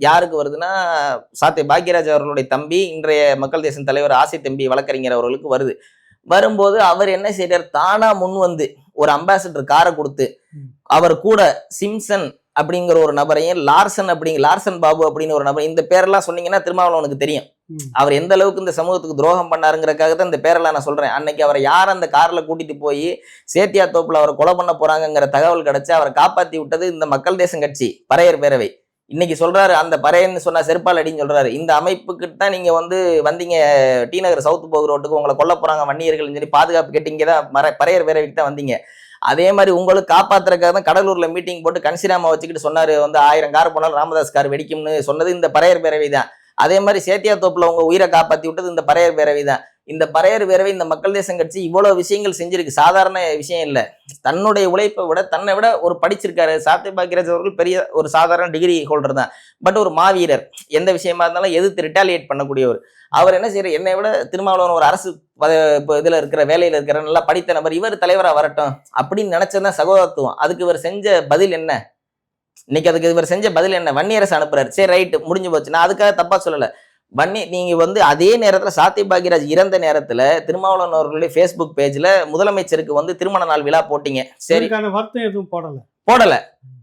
யாருக்கு வருதுன்னா சாத்திய பாக்யராஜ் அவர்களுடைய தம்பி இன்றைய மக்கள் தேசம் தலைவர் ஆசை தம்பி வழக்கறிஞர் அவர்களுக்கு வருது வரும்போது அவர் என்ன செய்றார் தானா முன் வந்து ஒரு அம்பாசிடர் காரை கொடுத்து. அவர் கூட சிம்சன் அப்படிங்கிற ஒரு நபரையும் லார்சன் அப்படிங்க லார்சன் பாபு அப்படின்னு ஒரு நபர் இந்த பேரெல்லாம் சொன்னீங்கன்னா திருமாவளவனுக்கு தெரியும். அவர் எந்த அளவுக்கு இந்த சமூகத்துக்கு துரோகம் பண்ணாருங்கிறக்காக தான் இந்த பேரெல்லாம் நான் சொல்றேன் அன்னைக்கு அவரை யார் அந்த கார்ல கூட்டிட்டு போய் சேத்தியா தோப்புல அவரை கொலை பண்ண போறாங்கங்கிற தகவல் கிடைச்சு அவரை காப்பாத்தி விட்டது இந்த மக்கள் தேசம் கட்சி பறையர் பேரவை இன்னைக்கு சொல்றாரு அந்த பறையன்னு சொன்னா செருப்பால் அடின்னு சொல்றாரு. இந்த அமைப்புக்கு தான் நீங்க வந்து வந்தீங்க டி நகர் சவுத் போக ரோட்டுக்கு. உங்களை கொல்ல போறாங்க வன்னியர்கள்னு சொல்லி பாதுகாப்பு கேட்டீங்க தான் மர பறையர் பேரவைக்கு தான் வந்தீங்க. அதே மாதிரி உங்களுக்கு காப்பாத்துறதுக்காக தான் கடலூர்ல மீட்டிங் போட்டு கன்சிராமா வச்சுக்கிட்டு சொன்னாரு வந்து ஆயிரம் கார் போனாலும் ராமதாஸ் கார் வெடிக்கும்னு சொன்னது இந்த பறையர் பேரவை தான் அதே மாதிரி சேத்தியா தோப்புல உங்க உயிரை காப்பாத்தி விட்டது இந்த பறையர் பேரவை தான் இந்த பறையர் வேறவை இந்த மக்கள் தேசம் கட்சி இவ்வளவு விஷயங்கள் செஞ்சிருக்கு. சாதாரண விஷயம் இல்லை. தன்னுடைய உழைப்பை விட தன்னை விட ஒரு படிச்சிருக்காரு சாத்திய பாக்கியராஜ் அவர்கள் பெரிய ஒரு சாதாரண டிகிரி ஹோல்டர் தான். பட் ஒரு மாவீரர். எந்த விஷயமா இருந்தாலும் எதிர்த்து ரிட்டாலியேட் பண்ணக்கூடியவர். அவர் என்ன செய்யற என்னை விட திருமாவளவன் ஒரு அரசு இப்போ இதில் இதுல இருக்கிற வேலையில இருக்கிற நல்லா படித்த நபர் இவர் தலைவரா வரட்டும் அப்படின்னு நினைச்சதுதான் சகோதரத்துவம். அதுக்கு இவர் செஞ்ச பதில் என்ன? இன்னைக்கு அதுக்கு இவர் செஞ்ச பதில் என்ன? வன்னியரசு அனுப்புறாரு. சரி ரைட்டு முடிஞ்சு போச்சு நான் அதுக்காக தப்பா சொல்லலை. வன்னி நீங்க வந்து அதே நேரத்துல சாத்திய பாக்யராஜ் இறந்த நேரத்துல திருமாவளவன் அவர்களுடைய ஃபேஸ்புக் பேஜ்ல முதலமைச்சருக்கு வந்து திருமண நாள் விழா போட்டீங்க. சரி. வருத்தம் எதுவும் போடல. போடல.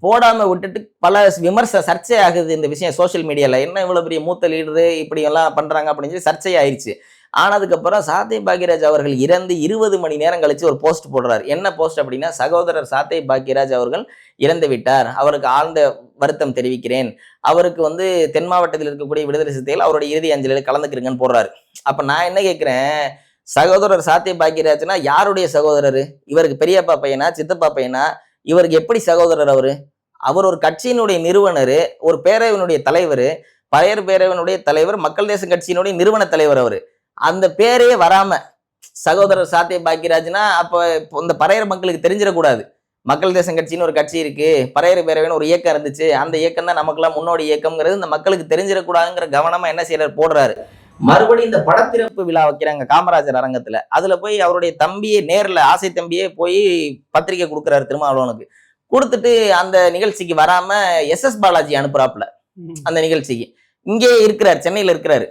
போடாம விட்டுட்டு பல விமர்ச சர்ச்சை ஆகுது இந்த விஷயம் சோஷியல் மீடியால என்ன இவ்வளவு பெரிய மூத்த லீடரு இப்படி எல்லாம் பண்றாங்க அப்படின்னு சொல்லி சர்ச்சை ஆயிருச்சு ஆனதுக்கப்புறம் சாத்தை பாக்யராஜ் அவர்கள் இறந்து இருபது மணி நேரம் கழிச்சு ஒரு போஸ்ட் போடுறாரு. என்ன போஸ்ட் அப்படின்னா சகோதரர் சாத்தை பாக்யராஜ் அவர்கள் இறந்து விட்டார். அவருக்கு ஆழ்ந்த வருத்தம் தெரிவிக்கிறேன். அவருக்கு வந்து தென் மாவட்டத்தில் இருக்கக்கூடிய விடுதலை சித்தையில் அவருடைய இறுதி அஞ்சலில் கலந்துக்கிறீங்கன்னு போடுறாரு. அப்போ நான் என்ன கேட்குறேன்? சகோதரர் சாத்திய பாக்கியராஜ்னா யாருடைய சகோதரர்? இவருக்கு பெரியப்பா பையனா சித்தப்பா பையனா? இவருக்கு எப்படி சகோதரர் அவரு? அவர் ஒரு கட்சியினுடைய நிறுவனர் ஒரு பேரவையினுடைய தலைவர் பழையர் பேரவையினுடைய தலைவர் மக்கள் தேச கட்சியினுடைய நிறுவன தலைவர் அவர். அந்த பேரே வராம சகோதரர் சாத்திய பாக்கியராஜ்னா அப்ப இந்த பறையர் மக்களுக்கு தெரிஞ்சிடக்கூடாது. மக்கள் தேசம் கட்சின்னு ஒரு கட்சி இருக்கு. பறையர் பேரவைன்னு ஒரு இயக்கம் இருந்துச்சு. அந்த இயக்கம் தான் நமக்கெல்லாம் முன்னோடி இயக்கம்ங்கிறது இந்த மக்களுக்கு தெரிஞ்சிடக்கூடாதுங்கிற கவனமா என்ன செய்யறாரு போடுறாரு. மறுபடியும் இந்த படத்திறப்பு விழா வைக்கிறாங்க காமராஜர் அரங்கத்துல. அதுல போய் அவருடைய தம்பியே நேர்ல ஆசை தம்பியே போய் பத்திரிக்கை கொடுக்குறாரு திருமாவளவனுக்கு. கொடுத்துட்டு அந்த நிகழ்ச்சிக்கு வராம எஸ் எஸ் பாலாஜி அனுப்புறாப்புல. அந்த நிகழ்ச்சிக்கு. இங்கே இருக்கிறார் சென்னையில இருக்கிறாரு.